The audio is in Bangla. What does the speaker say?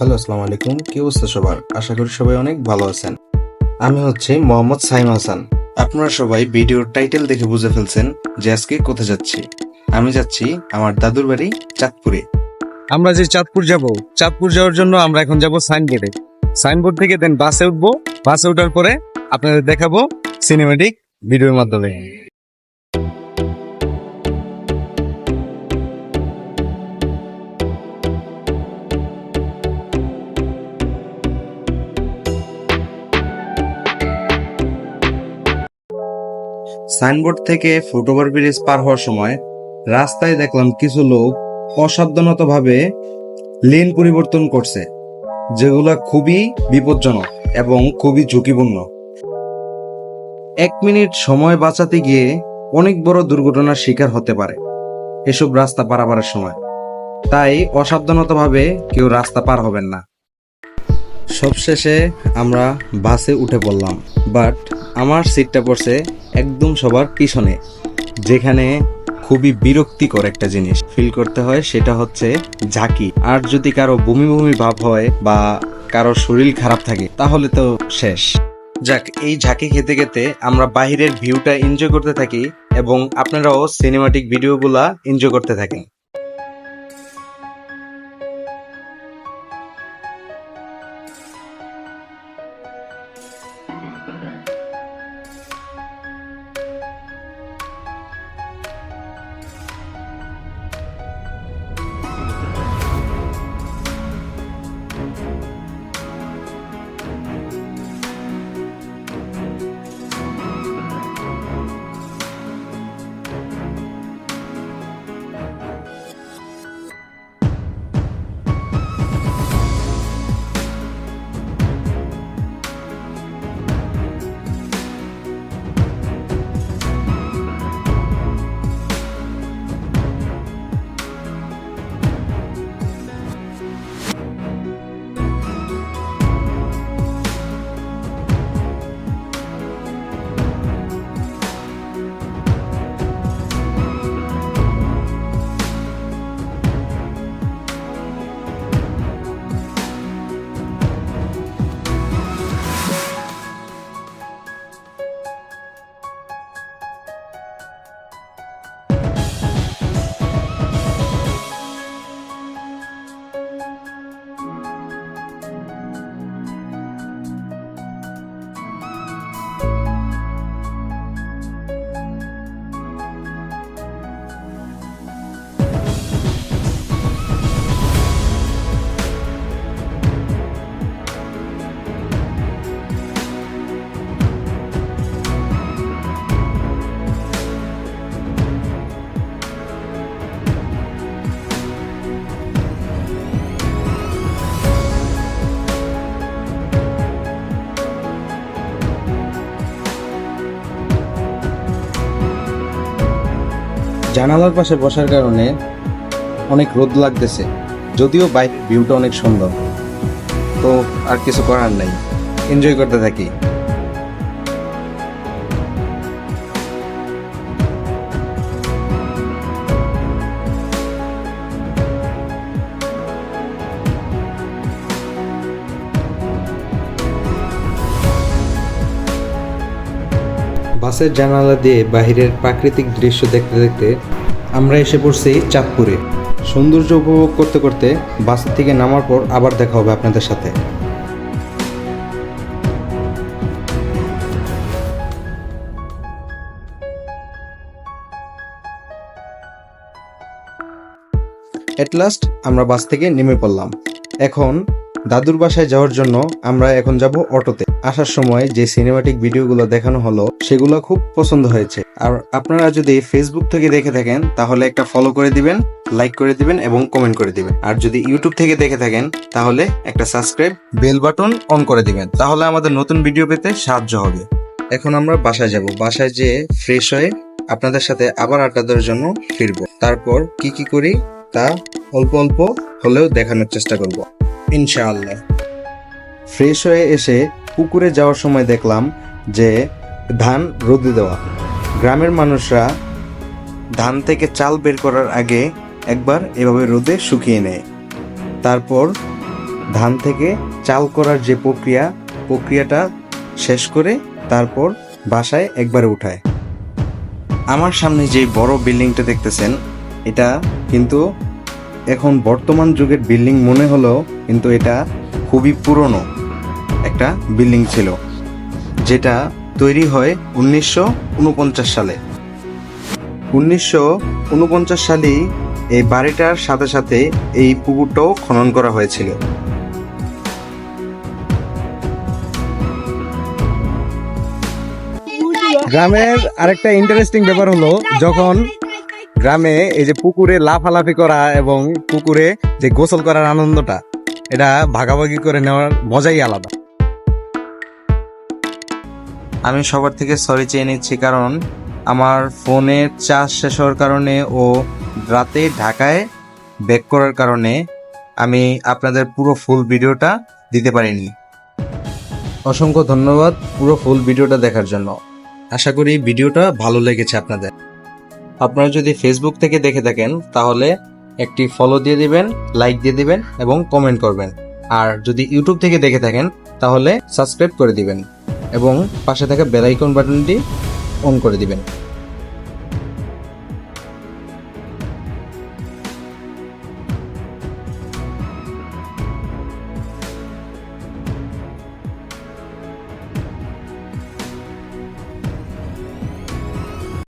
হ্যালো, আসসালামু আলাইকুম। কি অবস্থা সবার? আশা করি সবাই অনেক ভালো আছেন। আমি হচ্ছে মোহাম্মদ সাইম হাসান। আপনারা সবাই ভিডিওর টাইটেল দেখে বুঝে ফেলছেন যে আজকে কোথায় যাচ্ছি। আমি যাচ্ছি আমার দাদুর বাড়ি চাঁদপুরে। আমরা যে চাঁদপুর যাব, চাঁদপুর যাওয়ার জন্য আমরা এখন যাব সাইনবোর্ডে। সাইনবোর্ড থেকে দেন বাসে উঠবো। বাসে ওঠার পরে আপনাদের দেখাবো সিনেমেটিক ভিডিওর মাধ্যমে। সাইনবোর্ড থেকে ফুটওভার ব্রিজ পার হওয়ার সময় রাস্তায় দেখলাম কিছু লোক অসাবধানত ভাবে লেন পরিবর্তন করছে, যেগুলা খুবই বিপজ্জনক এবং খুবই ঝুঁকিপূর্ণ। এক মিনিট সময় বাঁচাতে গিয়ে অনেক বড় দুর্ঘটনার শিকার হতে পারে এসব রাস্তা পারাপারের সময়। তাই অসাবধানতভাবে কেউ রাস্তা পার হবেন না। সবশেষে আমরা বাসে উঠে পড়লাম বাট আমার সিটটা পড়ছে একদম সবার পিছনে, যেখানে খুবই বিরক্তিকর একটা জিনিস ফিল করতে হয়, সেটা হচ্ছে ঝাঁকি। আর যদি কারও বমি বমি ভাব হয় বা কারও শরীর খারাপ থাকে, তাহলে তো শেষ। যাক, এই ঝাঁকি খেতে খেতে আমরা বাহিরের ভিউটা এনজয় করতে থাকি এবং আপনারাও সিনেমাটিক ভিডিওগুলা এনজয় করতে থাকেন। জানালার পাশে বসার কারণে অনেক রোদ লাগতেছে। যদিও বাইক ভিউটা অনেক সুন্দর। তো আর কিছু করার নাই। এনজয় করতে থাকি। বাসের জানালা দিয়ে বাহিরের প্রাকৃতিক দৃশ্য দেখতে দেখতে আমরা এসে পড়ছি চাঁদপুরে। সৌন্দর্য উপভোগ করতে করতে বাস থেকে নামার পর আবার দেখা হবে আপনাদের সাথে। এট লাস্ট আমরা বাস থেকে নেমে পড়লাম। এখন দাদুর বাসায় যাওয়ার জন্য আমরা এখন যাব অটোতে। আসার সময় যে সিনেমাটিক ভিডিওগুলো দেখানো হলো, সেগুলো খুব পছন্দ হয়েছে। আর আপনারা যদি ফেসবুক থেকে দেখে থাকেন, তাহলে একটা ফলো করে দিবেন লাইক করে দিবেন এবং কমেন্ট করে দিবেন। আর যদি ইউটিউব থেকে দেখে থাকেন, তাহলে একটা সাবস্ক্রাইব বেল বাটন অন করে দিবেন। তাহলে আমাদের নতুন ভিডিও পেতে সাহায্য হবে। এখন আমরা বাসায় যাব। বাসায় যেয়ে ফ্রেশ হয়ে আপনাদের সাথে আবার আড্ডা দেওয়ার জন্য ফিরবো। তারপর কি কি করি, তা অল্প অল্প হলেও দেখানোর চেষ্টা করব। ইনশাআল্লাহ। ফ্রেশ হয়ে এসে পুকুরে যাওয়ার সময় দেখলাম যে ধান রোদে দেওয়া। গ্রামের মানুষরা ধান থেকে চাল বের করার আগে একবার এভাবে রোদে শুকিয়ে নেয়। তারপর ধান থেকে চাল করার যে প্রক্রিয়া, প্রক্রিয়াটা শেষ করে তারপর বাসায় একবারে উঠায়। আমার সামনে যে বড় বিল্ডিংটা দেখতেছেন, এটা কিন্তু এখন বর্তমান যুগের বিল্ডিং মনে হলেও কিন্তু এটা খুবই পুরনো একটা বিল্ডিং ছিল, যেটা তৈরি হয় উনিশশো উনপঞ্চাশ সালে। উনিশশো সালেই এই বাড়িটার সাথে সাথে এই পুকুরটাও খনন করা হয়েছিল। গ্রামের আরেকটা ইন্টারেস্টিং ব্যাপার হলো, যখন গ্রামে এই যে পুকুরে লাফালাফি করা এবং পুকুরে যে গোসল করার আনন্দটা, এটা ভাগাভাগি করে নেওয়ার মজাই আলাদা। আমি সবার থেকে সরি চেয়ে নিচ্ছি কারণ আমার ফোনের চার্জ শেষ হওয়ার কারণে ও রাতে ঢাকায় ব্যাক করার কারণে আমি আপনাদের পুরো ফুল ভিডিওটা দিতে পারিনি। অসংখ্য ধন্যবাদ পুরো ফুল ভিডিওটা দেখার জন্য। আশা করি ভিডিওটা ভালো লেগেছে আপনাদের। আপনারা যদি ফেসবুক থেকে দেখে থাকেন, তাহলে একটি ফলো দিয়ে দিবেন লাইক দিয়ে দিবেন এবং কমেন্ট করবেন। আর যদি ইউটিউব থেকে দেখে থাকেন, তাহলে সাবস্ক্রাইব করে দিবেন এবং পাশে থাকা বেলাইকন বাটনটি অন করে দিবেন।